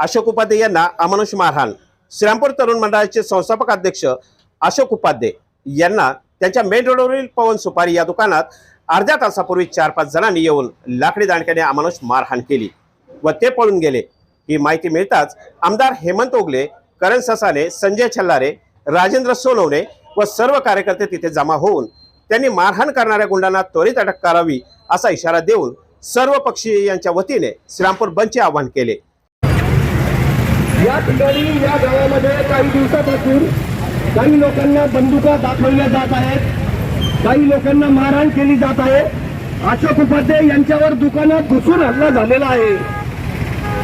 अशोक उपाध्ये यांना अमानुष मारहाण. श्रीरामपूर तरुण मंडळाचे संस्थापक अध्यक्ष अशोक उपाध्ये यांना त्यांच्या मेन रोडवरील पवन सुपारी या दुकानात अर्ध्या तासापूर्वी चार पाच जणांनी येऊन लाकडी दांडक्याने अमानुष मारहाण केली व ते पळून गेले. ही माहिती मिळताच आमदार हेमंत ओगले करण ससाने संजय छल्लारे राजेंद्र सोनवणे व सर्व कार्यकर्ते तिथे जमा होऊन त्यांनी मारहाण करणाऱ्या गुंडांना त्वरित अटक करावी असा इशारा देऊन सर्व पक्षीय यांच्या वतीने श्रीरामपूर बंदचे आवाहन केले. या ठिकाणी या गावामध्ये काही दिवसापासून काही लोकांना बंदुका दाखवल्या जात आहेत. काही लोकांना मारहाण केली जात आहे. अशोक उपाध्ये यांच्यावर दुकानात घुसून हल्ला झालेला आहे.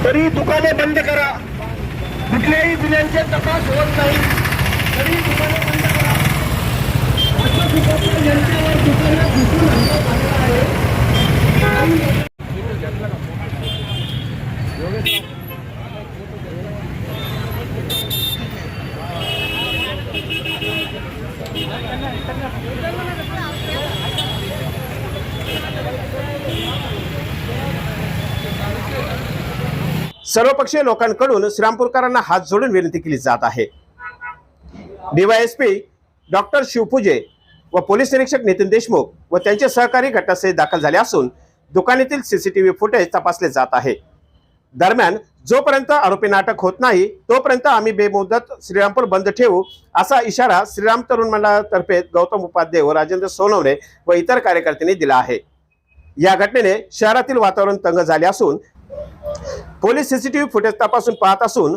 तरी दुकाने बंद करा. कुठल्याही गुन्ह्यांचे तपास होत नाही. तरी दुकाने बंद करा. अशोक उपाध्ये यांच्यावर दुकानात घुसून हल्ला झालेला आहे. सर्वपक्षीय लोकांकडून श्रीरामपूरकरांना हात जोडून विनंती केली जात आहे. डीवायएसपी डॉक्टर शिवपूजे व पोलीस निरीक्षक नितीन देशमुख व त्यांचे सहकारी घटनास्थळी दाखल झाले असून दुकानातील सीसीटीव्ही फुटेज तपासले जात आहे. दरम्यान जोपर्यंत आरोपी नाटक होत नाही तोपर्यंत आम्ही बेमुदत श्रीरामपूर बंद ठेवू असा इशारा श्रीराम तरुण मंडळातर्फे गौतम उपाध्याय व राजेंद्र सोनवणे व इतर कार्यकर्त्यांनी दिला आहे. या घटनेने शहरातील वातावरण तंग झाले असून पोलीस सीसीटीव्ही फुटेज तपासून पाहत असून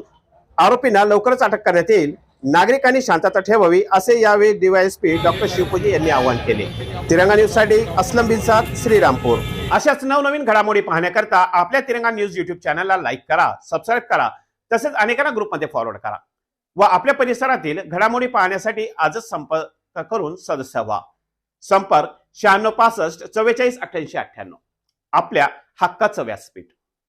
आरोपींना लवकरच अटक करण्यात येईल. नागरिकांनी शांतता ठेवावी असे यावेळी डीवायएसपी डॉक्टर शिवपूजी यांनी आवाहन केले. तिरंगा न्यूजसाठी असलम बिनसाद श्रीरामपूर. अशाच नवनवीन घडामोडी पाहण्याकरता आपल्या तिरंगा न्यूज युट्यूब चॅनलला लाईक करा सबस्क्राईब करा तसेच अनेकांना ग्रुपमध्ये फॉरवर्ड करा. व आपल्या परिसरातील घडामोडी पाहण्यासाठी आजच संपर्क करून सदस्य व्हा. संपर्क शहाण्णव पासष्ट चव्वेचाळीस अठ्ठ्याऐंशी अठ्ठ्याण्णव. आपल्या हक्काचं व्यासपीठ.